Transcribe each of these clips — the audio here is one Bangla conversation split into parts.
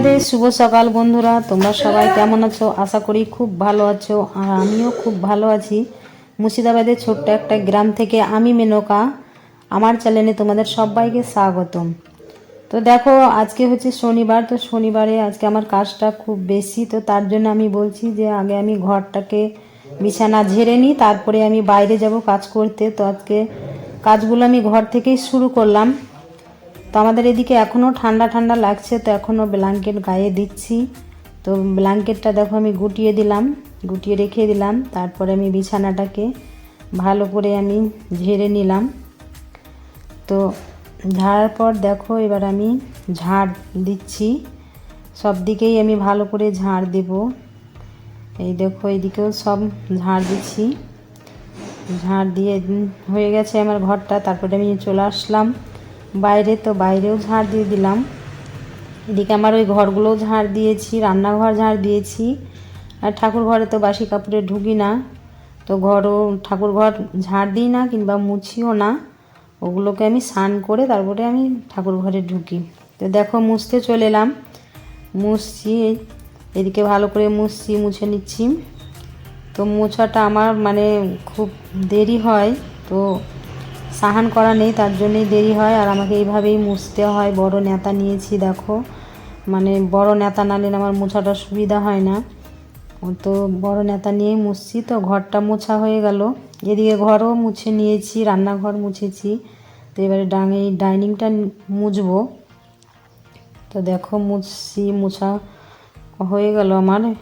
রাধে শুভ সকাল বন্ধুরা। তোমরা সবাই কেমন আছো? আশা করি খুব ভালো আছো। আর আমিও খুব ভালো আছি। মুর্শিদাবাদের ছোট্ট একটা গ্রাম থেকে আমি মেনকা। আমার চ্যানেলে তোমাদের সবাইকে স্বাগতম। তো দেখো, আজকে হচ্ছে শনিবার। তো শনিবারে আজকে আমার কাজটা খুব বেশি। তো তার জন্য আমি বলছি যে, আগে আমি ঘরটাকে বিছানা ঝেড়ে নিই, তারপরে আমি বাইরে যাব কাজ করতে। তো আজকে কাজগুলো আমি ঘর থেকেই শুরু করলাম। তো আমাদের এদিকে এখনও ঠান্ডা ঠান্ডা লাগছে, তো এখনও ব্ল্যাঙ্কেট গায়ে দিচ্ছি। তো ব্ল্যাঙ্কেটটা দেখো আমি গুটিয়ে দিলাম, গুটিয়ে রেখে দিলাম। তারপরে আমি বিছানাটাকে ভালো করে আমি ঝেড়ে নিলাম। তো ঝাড়ার পর দেখো এবার আমি ঝাড় দিচ্ছি। সব দিকেই আমি ভালো করে ঝাড় দেব। এই দেখো এইদিকেও সব ঝাড় দিচ্ছি। ঝাড় দিয়ে হয়ে গেছে আমার ঘরটা, তারপরে আমি চলে আসলাম। বাইরে তো বাইরেও ঝাড় দিয়ে দিলাম। এদিকে আমার ওই ঘরগুলোও ঝাড় দিয়েছি, রান্নাঘর ঝাড় দিয়েছি। আর ঠাকুর ঘরে তো বাসি কাপড়ে ঢুকি না। তো ঘরও, ঠাকুর ঘর ঝাড় দিই না কিংবা মুছিও না। ওগুলোকে আমি স্নান করে তারপরে আমি ঠাকুর ঘরে ঢুকি। তো দেখো মুছতে চলে এলাম। মুছছি, এদিকে ভালো করে মুছছি, মুছে নিচ্ছি। তো মোছাটা আমার মানে খুব দেরি হয়। তো সাহান করা নেই, তার জন্যই দেরি হয়। আর আমাকে এইভাবেই মুছতে হয়। বড় নেতা নিয়েছি, দেখো। মানে বড় নেতা না নিলে আমার মোছাটা সুবিধা হয় না। তো বড় নেতা নিয়েই মুছছি, তো ঘরটা মোছা হয়ে গেল। এদিকে ঘরও মুছে নিয়েছি, রান্নাঘর মুছেছি। তো এবারে ডাঙে ডাইনিংটা মুছবো। তো দেখো, মুছছি, মোছা হয়ে গেল আমার।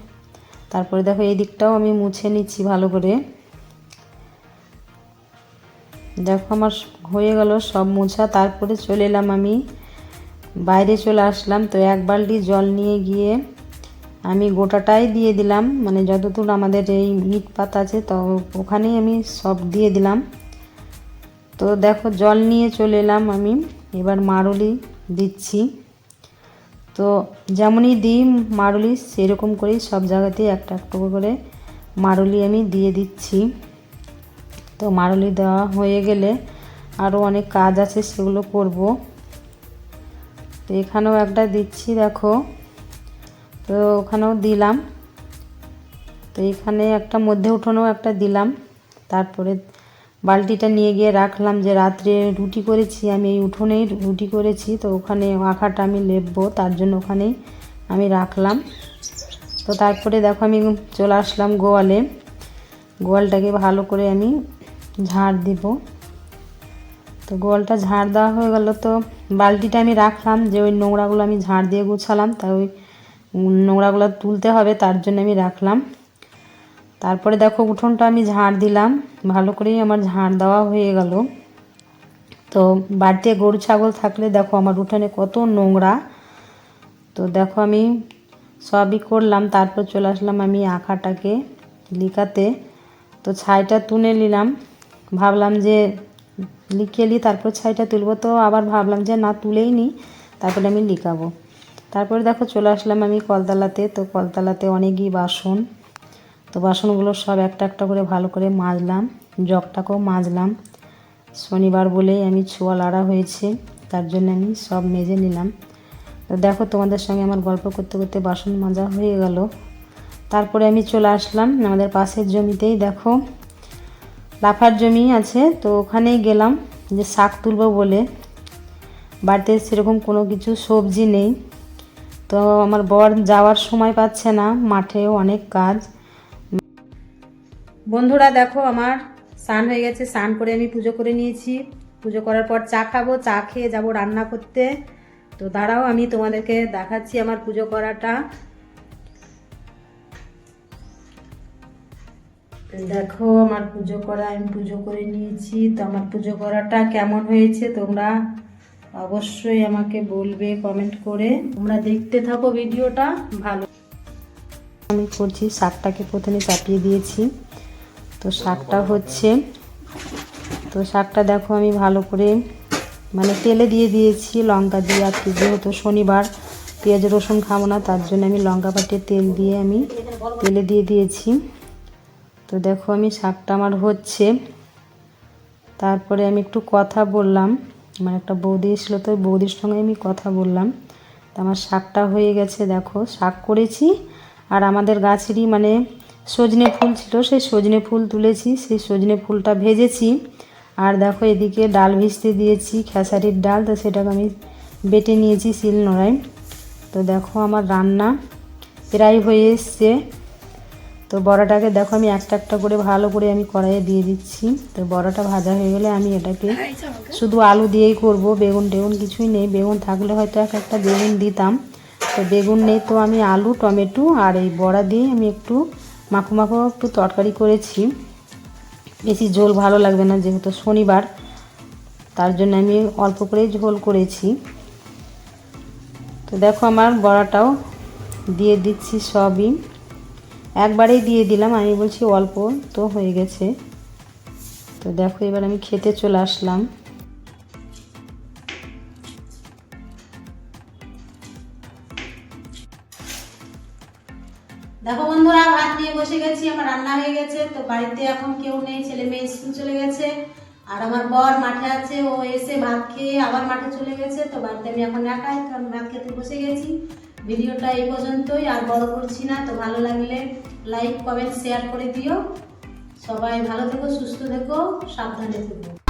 তারপরে দেখো, এই দিকটাও আমি মুছে নিচ্ছি ভালো করে। দেখো আমার হয়ে গেল সব মোছা, তারপরে চলে এলাম আমি। বাইরে চলে আসলাম, তো এক বালতি জল নিয়ে গিয়ে আমি গোটাটাই দিয়ে দিলাম। মানে যতদূর আমাদের এই ইট পাত আছে, তো ওখানেই আমি সব দিয়ে দিলাম। তো দেখো জল নিয়ে চলে এলাম আমি, এবার মারুলি দিচ্ছি। তো যেমনই দিই মারুলি, সেরকম করেই সব জায়গাতেই একটা একটা করে মারুলি আমি দিয়ে দিচ্ছি। তো মারুলি দেওয়া হয়ে গেলে আরও অনেক কাজ আছে, সেগুলো করব। তো এখানেও একটা দিচ্ছি, দেখো। তো ওখানেও দিলাম। তো এখানে একটা মধ্যে উঠোনেও একটা দিলাম। তারপরে বালতিটা নিয়ে গিয়ে রাখলাম যে রাত্রে রুটি করেছি, আমি এই উঠোনেই রুটি করেছি। তো ওখানে আঁকাটা আমি লেপবো, তার জন্য ওখানেই আমি রাখলাম। তো তারপরে দেখো আমি চলে আসলাম গোয়ালে। গোয়ালটাকে ভালো করে আমি ঝাড় দিব। তো গোয়ালটা ঝাড় দেওয়া হয়ে গেল তো বালতিটা আমি রাখলাম যে ওই নোংরাগুলো আমি ঝাড় দিয়ে গুছালাম তাই ওই নোংরাগুলো তুলতে হবে তার জন্য আমি রাখলাম। তারপরে দেখো উঠোনটা আমি ঝাড় দিলাম, ভালো করেই আমার ঝাড় দেওয়া হয়ে গেল। তো বাড়িতে গরু, ছাগল থাকলে দেখো আমার উঠোনে কত নোংরা। তো দেখো আমি সবই করলাম, তারপর চলে আসলাম আমি আঁকাটাকে লিকাতে। তো ছাইটা তুলে নিলাম। ভাবলাম যে লিখে নিই তারপর ছাইটা তুলবো। তো আবার ভাবলাম যে না, তুলেই নিই তারপরে আমি লিখাবো। তারপরে দেখো চলে আসলাম আমি কলতলাতে। তো কলতলাতে অনেকই বাসন। তো বাসনগুলো সব একটা একটা করে ভালো করে মাজলাম, জগটাকেও মাজলাম। শনিবার বলেই আমি ছোঁয়া লাড়া হয়েছে, তার জন্য আমি সব মেজে নিলাম। তো দেখো তোমাদের সঙ্গে আমার গল্প করতে করতে বাসন মাজা হয়ে গেল। তারপরে আমি চলে আসলাম আমাদের পাশের জমিতেই। দেখো লাফার জমি আছে, তো ওখানেই গেলাম যে শাক তুলবো বলে। বাড়িতে সেরকম কোনো কিছু সবজি নেই। তো আমার বর যাওয়ার সময় পাচ্ছে না মাঠেও অনেক কাজ। বন্ধুরা দেখো, আমার স্নান হয়ে গেছে, স্নান করে আমি পুজো করে নিয়েছি। পুজো করার পর চা খাব, চা খেয়ে যাব রান্না করতে। তো দাঁড়াও, আমি তোমাদেরকে দেখাচ্ছি আমার পুজো করাটা। দেখো, আমার পুজো করা আমি পুজো করে নিয়েছি, তো আমার পুজো করাটা কেমন হয়েছে তোমরা অবশ্যই আমাকে বলবে কমেন্ট করে। তোমরা দেখতে থাকো ভিডিওটা, ভালো। আমি করছি, শাকটাকে প্রথমে চাপিয়ে দিয়েছি। তো শাকটা হচ্ছে, তো শাকটা দেখো আমি ভালো করে মানে তেলে দিয়ে দিয়েছি, লঙ্কা দিয়ে। আজকে যেহেতু শনিবার, পেঁয়াজ রসুন খাব না, তার জন্য আমি লঙ্কা পাটিয়ে তেল দিয়ে আমি তেলে দিয়ে দিয়েছি। তো দেখো আমি শাকটা আমার হচ্ছে। তারপরে আমি একটু কথা বললাম। আমার একটা বৌদি এসেছিল, তো বৌদির সঙ্গে আমি কথা বললাম। তো আমার শাকটা হয়ে গেছে, দেখো শাক করেছি। আর আমাদের গাছেরই মানে সজনে ফুল ছিল, সেই সজনে ফুল তুলেছি, সেই সজনে ফুলটা ভেজেছি। আর দেখো, এদিকে ডাল ভিজতে দিয়েছি, খেসারির ডাল, তো সেটাকে আমি বেটে নিয়েছি শিল নোড়ায় তো দেখো, আমার রান্না প্রায় হয়ে এসছে। তো বড়াটাকে দেখো, আমি একটা একটা করে ভালো করে আমি কড়াইয়ে দিয়ে দিচ্ছি। তো বড়াটা ভাজা হয়ে গেলে আমি এটাকে শুধু আলু দিয়েই করব, বেগুন টেগুন কিছুই নেই। বেগুন থাকলে হয়তো এক একটা বেগুন দিতাম। তো বেগুন নেই তো আমি আলু, টমেটো আর এই বড়া দিয়ে আমি একটু মাখো মাখো একটু তরকারি করেছি। বেশি ঝোল ভালো লাগবে না যেহেতু শনিবার, তার জন্য আমি অল্প করেই ঝোল করেছি। তো দেখো, আমার বড়াটাও দিয়ে দিচ্ছি সবই। একবারেই দিয়ে দিলাম, আমি বলছি অল্প তো হয়ে গেছে। তো দেখো এবার আমি খেতে চলে আসলাম। দেখো বন্ধুরা, ভাত নিয়ে বসে গেছি, আমার রান্না হয়ে গেছে। তো বাড়িতে এখন কেউ নেই, ছেলে মেয়ে স্কুল চলে গেছে। আর আমার বর মাঠে আছে, ও এসে ভাত খেয়ে আবার মাঠে চলে গেছে। তো বাড়িতে আমি এখন একাই, তো আমি ভাত খেতে বসে গেছি। ভিডিওটা এই পর্যন্তই, আর বড় করছি না, তো ভালো লাগলে লাইক কমেন্ট শেয়ার করে দিও। সবাই ভালো থেকো, সুস্থ থেকো, সাবধানে থেকো।